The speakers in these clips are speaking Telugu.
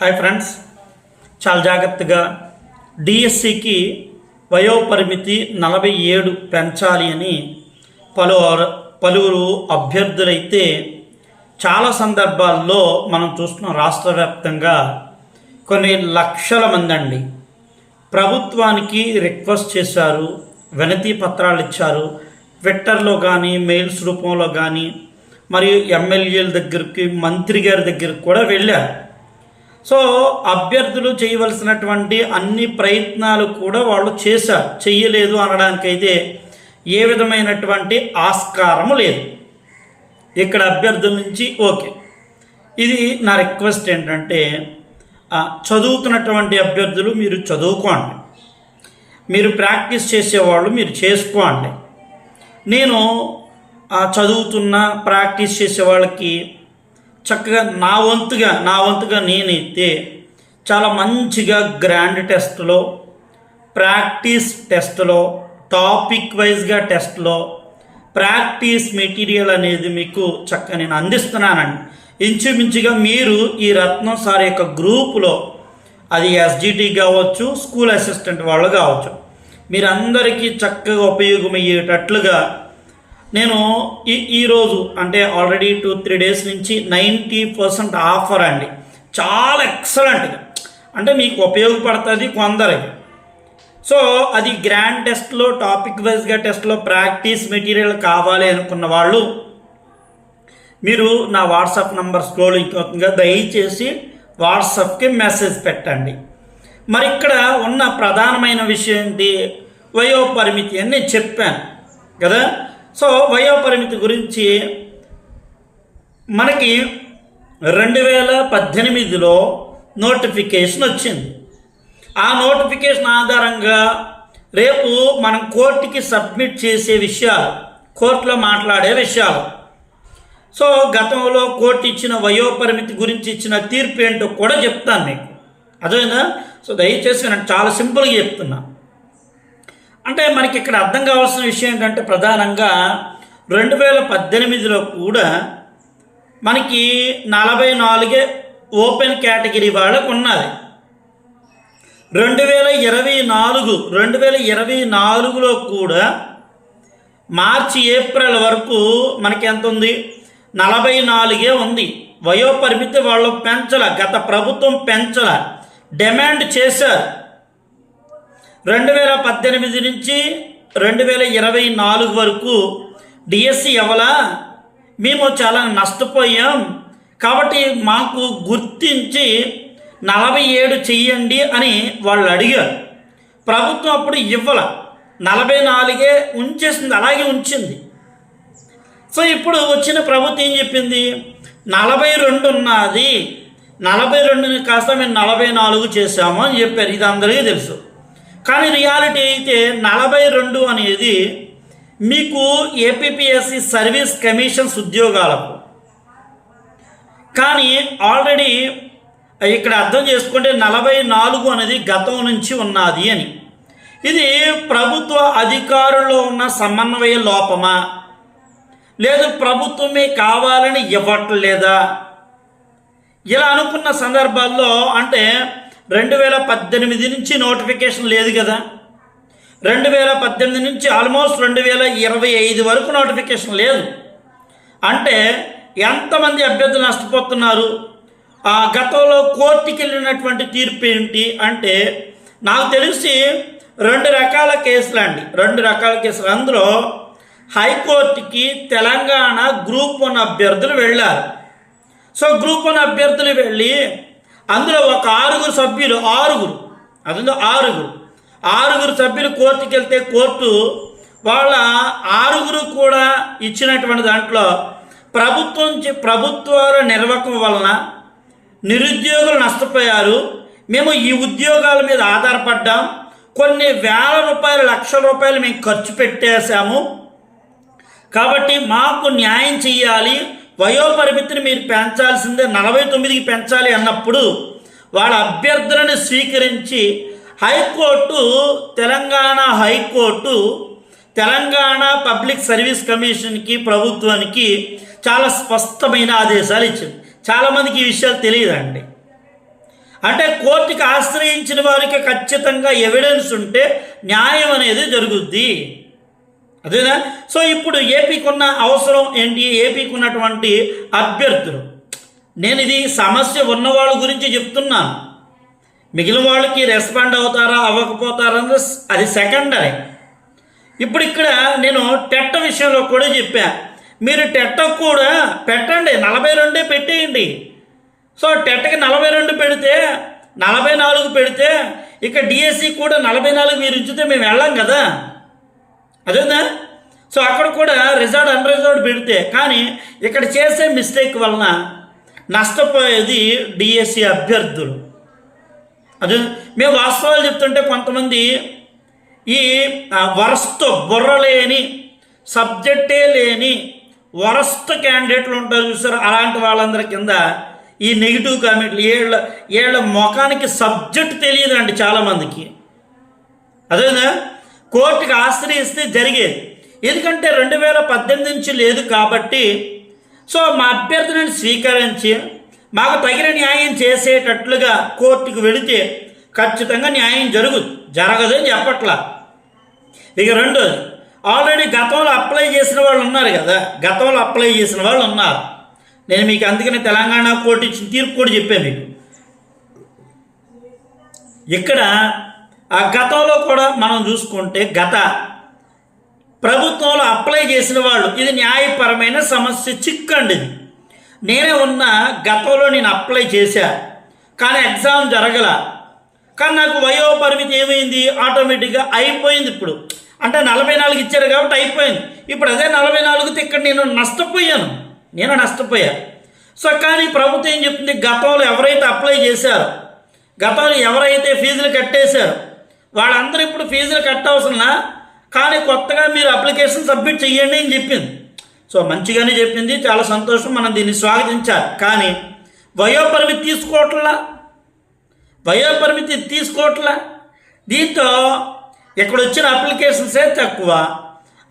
హాయ్ ఫ్రెండ్స్ చాలా జాగ్రత్తగా డిఎస్సికి వయోపరిమితి నలభై ఏడు పెంచాలి అని పలు పలువురు అభ్యర్థులైతే చాలా సందర్భాల్లో మనం చూస్తున్నాం రాష్ట్ర వ్యాప్తంగా కొన్ని లక్షల మంది అండి. ప్రభుత్వానికి రిక్వెస్ట్ చేశారు వినతి పత్రాలు ఇచ్చారు. ట్విట్టర్లో కానీ మెయిల్స్ రూపంలో కానీ మరియు ఎమ్మెల్యేల దగ్గరికి మంత్రి గారి దగ్గరికి కూడా వెళ్ళారు. సో అభ్యర్థులు చేయవలసినటువంటి అన్ని ప్రయత్నాలు కూడా వాళ్ళు చేశారు చెయ్యలేదు అనడానికైతే ఏ విధమైనటువంటి ఆస్కారము లేదు. ఇక్కడ అభ్యర్థుల నుంచి ఓకే. ఇది నా రిక్వెస్ట్ ఏంటంటే చదువుతున్నటువంటి అభ్యర్థులు మీరు చదువుకోండి. మీరు ప్రాక్టీస్ చేసేవాళ్ళు మీరు చేసుకోండి. నేను చదువుతున్న ప్రాక్టీస్ చేసే వాళ్ళకి చక్కగా నా వంతుగా నా వంతుగా నేనైతే చాలా మంచిగా గ్రాండ్ టెస్ట్లో ప్రాక్టీస్ టెస్ట్లో టాపిక్ వైజ్గా టెస్ట్లో ప్రాక్టీస్ మెటీరియల్ అనేది మీకు చక్కగా నేను అందిస్తున్నానండి. ఇంచుమించుగా మీరు ఈ రత్నం సార్ యొక్క గ్రూపులో అది ఎస్జిటి కావచ్చు స్కూల్ అసిస్టెంట్ వాళ్ళు కావచ్చు మీరందరికీ చక్కగా ఉపయోగమయ్యేటట్లుగా నేను ఈ ఈరోజు అంటే ఆల్రెడీ టూ త్రీ డేస్ నుంచి నైంటీ పర్సెంట్ ఆఫర్ అండి. చాలా ఎక్సలెంట్గా అంటే మీకు ఉపయోగపడుతుంది కొందరికి సో అది గ్రాండ్ టెస్ట్లో టాపిక్ వైజ్గా టెస్ట్లో ప్రాక్టీస్ మెటీరియల్ కావాలి అనుకున్న వాళ్ళు మీరు నా వాట్సాప్ నంబర్ స్క్రోలింగ్ అవుతుందిగా దయచేసి వాట్సాప్కి మెసేజ్ పెట్టండి. మరి ఇక్కడ ఉన్న ప్రధానమైన విషయం ఏంటి? వయోపరిమితి అని నేను చెప్పాను. కదా? సో వయోపరిమితి గురించి మనకి రెండు వేల పద్దెనిమిదిలో నోటిఫికేషన్ వచ్చింది. ఆ నోటిఫికేషన్ ఆధారంగా రేపు మనం కోర్టుకి సబ్మిట్ చేసే విషయాలు కోర్టులో మాట్లాడే విషయాలు. సో గతంలో కోర్టు ఇచ్చిన వయోపరిమితి గురించి ఇచ్చిన తీర్పు ఏంటో కూడా చెప్తాను మీకు. అదేనా సో దయచేసి నేను చాలా సింపుల్గా చెప్తున్నా. అంటే మనకి ఇక్కడ అర్థం కావాల్సిన విషయం ఏంటంటే ప్రధానంగా రెండు వేల పద్దెనిమిదిలో కూడా మనకి నలభై నాలుగే ఓపెన్ కేటగిరీ వాళ్ళకు ఉన్నది. రెండు వేల ఇరవై నాలుగు రెండు వేల ఇరవై నాలుగులో కూడా మార్చి ఏప్రిల్ వరకు మనకి ఎంత ఉంది? నలభై నాలుగే ఉంది. వయోపరిమితి వాళ్ళు పెంచల గత ప్రభుత్వం పెంచల డిమాండ్ చేశారు. రెండు వేల పద్దెనిమిది నుంచి రెండు వేల ఇరవై నాలుగు వరకు డిఎస్సి ఎవలా? మేము చాలా నష్టపోయాం. కాబట్టి మాకు గుర్తించి నలభై ఏడు చెయ్యండి అని వాళ్ళు అడిగారు. ప్రభుత్వం అప్పుడు ఇవ్వాల. నలభై నాలుగే ఉంచేసింది అలాగే ఉంచింది. సో ఇప్పుడు వచ్చిన ప్రభుత్వం ఏం చెప్పింది? నలభై రెండు ఉన్నది. నలభై రెండుని కాస్త మేము నలభై నాలుగు చేశాము అని చెప్పారు. ఇది అందరికీ తెలుసు. కానీ రియాలిటీ అయితే నలభై రెండు అనేది మీకు ఏపీపీఎస్సి సర్వీస్ కమిషన్స్ ఉద్యోగాలకు. కానీ ఆల్రెడీ ఇక్కడ అర్థం చేసుకుంటే నలభై నాలుగు అనేది గతం నుంచి ఉన్నది అని. ఇది ప్రభుత్వ అధికారుల్లో ఉన్న సమన్వయ లోపమా? లేదు ప్రభుత్వమే కావాలని ఇవ్వట్లేదా? ఇలా అనుకున్న సందర్భాల్లో అంటే రెండు వేల పద్దెనిమిది నుంచి నోటిఫికేషన్ లేదు కదా. రెండు వేల పద్దెనిమిది నుంచి ఆల్మోస్ట్ రెండు వేల ఇరవై ఐదు వరకు నోటిఫికేషన్ లేదు. అంటే ఎంతమంది అభ్యర్థులు నష్టపోతున్నారు? ఆ గతంలో కోర్టుకి వెళ్ళినటువంటి తీర్పు ఏంటి అంటే నాకు తెలిసి రెండు రకాల కేసులు అండి. రెండు రకాల కేసులు. అందులో హైకోర్టుకి తెలంగాణ గ్రూప్ వన్ అభ్యర్థులు వెళ్ళారు. సో గ్రూప్ వన్ అభ్యర్థులు వెళ్ళి అందులో ఒక ఆరుగురు సభ్యులు ఆరుగురు. అందులో ఆరుగురు. ఆరుగురు సభ్యులు కోర్టుకి వెళ్తే కోర్టు వాళ్ళ ఆరుగురు కూడా ఇచ్చినటువంటి దాంట్లో ప్రభుత్వం చే- ప్రభుత్వాల నిర్వాహకం వలన నిరుద్యోగులు నష్టపోయారు. మేము ఈ ఉద్యోగాల మీద ఆధారపడ్డాం. కొన్ని వేల రూపాయలు లక్షల రూపాయలు మేము ఖర్చు పెట్టేశాము. కాబట్టి మాకు న్యాయం చేయాలి వయోపరిమితిని మీరు పెంచాల్సిందే నలభై తొమ్మిదికి పెంచాలి అన్నప్పుడు వాళ్ళ అభ్యర్థులను స్వీకరించి high court Telangana high court Telangana public service కమిషన్కి ప్రభుత్వానికి చాలా స్పష్టమైన ఆదేశాలు ఇచ్చింది. చాలామందికి ఈ విషయాలు తెలియదండి. అంటే కోర్టుకి ఆశ్రయించిన వారికి ఖచ్చితంగా ఎవిడెన్స్ ఉంటే న్యాయం అనేది జరుగుద్ది. అదేనా? సో ఇప్పుడు ఏపీకున్న ఉన్న అవసరం ఏంటి? ఏపీకి ఉన్నటువంటి అభ్యర్థులు. నేను ఇది సమస్య ఉన్న వాళ్ళ గురించి చెప్తున్నాను. మిగిలిన వాళ్ళకి రెస్పాండ్ అవుతారా అవ్వకపోతారా అది సెకండరీ ఇప్పుడు ఇక్కడ నేను టెట్ట విషయంలో కూడా చెప్పా. మీరు టెట్ట కూడా పెట్టండి నలభై రెండే పెట్టేయండి. సో టెట్కి నలభై రెండు పెడితే నలభై నాలుగు పెడితే ఇక డిఎస్సి కూడా నలభై నాలుగు మీరు ఇచ్చితే మేము వెళ్ళాం కదా. అదేనా? సో అక్కడ కూడా రిజర్వ్ అన్ రిజర్వ్డ్ పెడితే కానీ ఇక్కడ చేసే మిస్టేక్ వలన నష్టపోయేది డిఎస్సి అభ్యర్థులు. అదే మేము వాస్తవాలు చెప్తుంటే కొంతమంది ఈ వరస్ట్ బుర్ర లేని సబ్జెక్టే లేని వరస్ట్ క్యాండిడేట్లు ఉంటారు చూసారు? అలాంటి వాళ్ళందరి కింద ఈ నెగిటివ్ కామెంట్లు ఏళ్ళ ఏళ్ళ ముఖానికి సబ్జెక్ట్ తెలియదండి చాలామందికి. అదేనా? కోర్టుకి ఆశ్రయిస్తే జరిగేది. ఎందుకంటే రెండు వేల పద్దెనిమిది నుంచి లేదు కాబట్టి సో మా అభ్యర్థులను స్వీకరించి మాకు తగిన న్యాయం చేసేటట్లుగా కోర్టుకు వెళితే ఖచ్చితంగా న్యాయం జరుగుదు జరగదని చెప్పట్లా. ఇక రెండోది ఆల్రెడీ గతంలో అప్లై చేసిన వాళ్ళు ఉన్నారు కదా గతంలో అప్లై చేసిన వాళ్ళు ఉన్నారు. నేను మీకు అందుకనే తెలంగాణ కోర్టు ఇచ్చిన తీర్పు కూడా చెప్పాను మీకు. ఇక్కడ ఆ గతంలో కూడా మనం చూసుకుంటే గత ప్రభుత్వంలో అప్లై చేసిన వాళ్ళు ఇది న్యాయపరమైన సమస్య చిక్కండి. ఇది నేనే ఉన్న గతంలో నేను అప్లై చేశా కానీ ఎగ్జామ్ జరగల. కానీ నాకు వయో పరిమితి ఏమైంది? ఆటోమేటిక్గా అయిపోయింది ఇప్పుడు. అంటే నలభై నాలుగు ఇచ్చారు కాబట్టి అయిపోయింది. ఇప్పుడు అదే నలభై నాలుగుతో ఇక్కడ నేను నష్టపోయాను. నేను నష్టపోయా. సో కానీ ప్రభుత్వం ఏం చెప్తుంది గతంలో ఎవరైతే అప్లై చేశారో గతంలో ఎవరైతే ఫీజులు కట్టేశారో వాళ్ళందరూ ఇప్పుడు ఫీజులు కట్టవసరంలా కానీ కొత్తగా మీరు అప్లికేషన్ సబ్మిట్ చేయండి అని చెప్పింది. సో మంచిగానే చెప్పింది. చాలా సంతోషం మనం దీన్ని స్వాగతించాలి. కానీ వయోపరిమితి తీసుకోవట్లా? వయోపరిమితి తీసుకోవట్లా? దీంతో ఇక్కడ వచ్చిన అప్లికేషన్సే తక్కువ?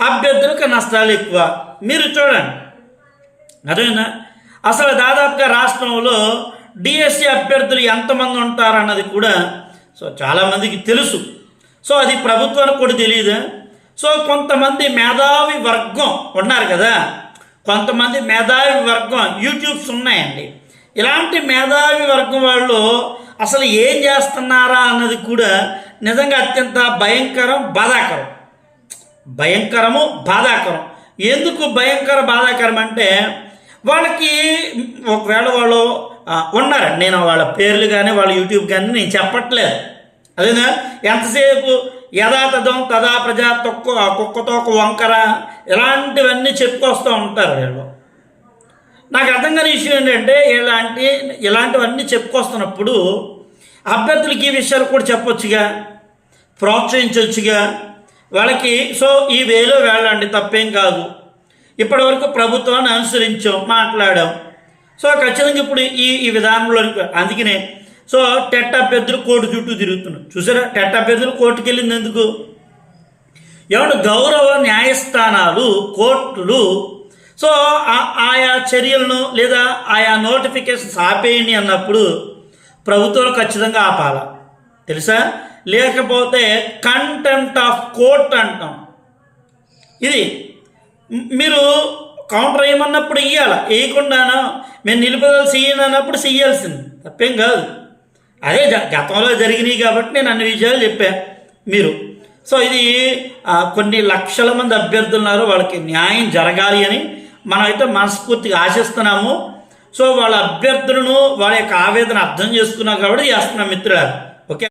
అభ్యర్థులకు నష్టాలు ఎక్కువ? మీరు చూడండి. అదేనా అసలు దాదాపుగా రాష్ట్రంలో డిఎస్సి అభ్యర్థులు ఎంతమంది ఉంటారన్నది కూడా సో చాలామందికి తెలుసు. సో అది ప్రభుత్వానికి కూడా తెలియదు సో కొంతమంది మేధావి వర్గం ఉన్నారు కదా? కొంతమంది మేధావి వర్గం యూట్యూబ్స్ ఉన్నాయండి. ఇలాంటి మేధావి వర్గం వాళ్ళు అసలు ఏం చేస్తున్నారా అన్నది కూడా నిజంగా అత్యంత భయంకరం బాధాకరం. భయంకరము బాధాకరం. ఎందుకు భయంకర బాధాకరం అంటే వాళ్ళకి ఒకవేళ వాళ్ళు ఉన్నారండి. నేను వాళ్ళ పేర్లు కానీ వాళ్ళ యూట్యూబ్ కానీ నేను చెప్పట్లేదు. అదేనా? ఎంతసేపు యథాతథం తదా ప్రజా తొక్క కుక్కతో ఒక వంకర ఇలాంటివన్నీ చెప్పుకొస్తూ ఉంటారు వీళ్ళు. నాకు అర్థం కాని విషయం ఏంటంటే ఇలాంటి ఇలాంటివన్నీ చెప్పుకొస్తున్నప్పుడు అభ్యర్థులకి ఈ విషయాలు కూడా చెప్పొచ్చుగా ప్రోత్సహించవచ్చుగా వాళ్ళకి సో ఈ వేలో వెళ్ళండి తప్పేం కాదు. ఇప్పటివరకు ప్రభుత్వాన్ని అనుసరించాం మాట్లాడాం. సో ఖచ్చితంగా ఇప్పుడు ఈ ఈ విధానంలో అందుకనే. సో టెట్ అభ్యర్థులు కోర్టు చుట్టూ తిరుగుతున్నారు. చూసారా? టెట్ అభ్యర్థులు కోర్టుకు వెళ్ళింది ఎందుకు? ఏమంటే గౌరవ న్యాయస్థానాలు కోర్టులు సో ఆయా చర్యలను లేదా ఆయా నోటిఫికేషన్స్ ఆపేయండి అన్నప్పుడు ప్రభుత్వాలు ఖచ్చితంగా ఆపాల? తెలుసా? లేకపోతే కంటెంట్ ఆఫ్ కోర్ట్ అంటాం. ఇది మీరు కౌంటర్ వేయమన్నప్పుడు ఇయ్యాల? వేయకుండానో మేము నిలుపుదల చెయ్యండి అన్నప్పుడు చెయ్యాల్సింది. తప్పేం కాదు. అదే జ- గతంలో జరిగినాయి కాబట్టి నేను అన్ని విషయాలు చెప్పా. మీరు. సో ఇది కొన్ని లక్షల మంది అభ్యర్థులు ఉన్నారు. వాళ్ళకి న్యాయం జరగాలి అని మనమైతే మనస్ఫూర్తిగా ఆశిస్తున్నాము. సో వాళ్ళ అభ్యర్థులను వాళ్ళ యొక్క ఆవేదన అర్థం చేసుకున్నాం కాబట్టి చేస్తున్నాం మిత్రులారు.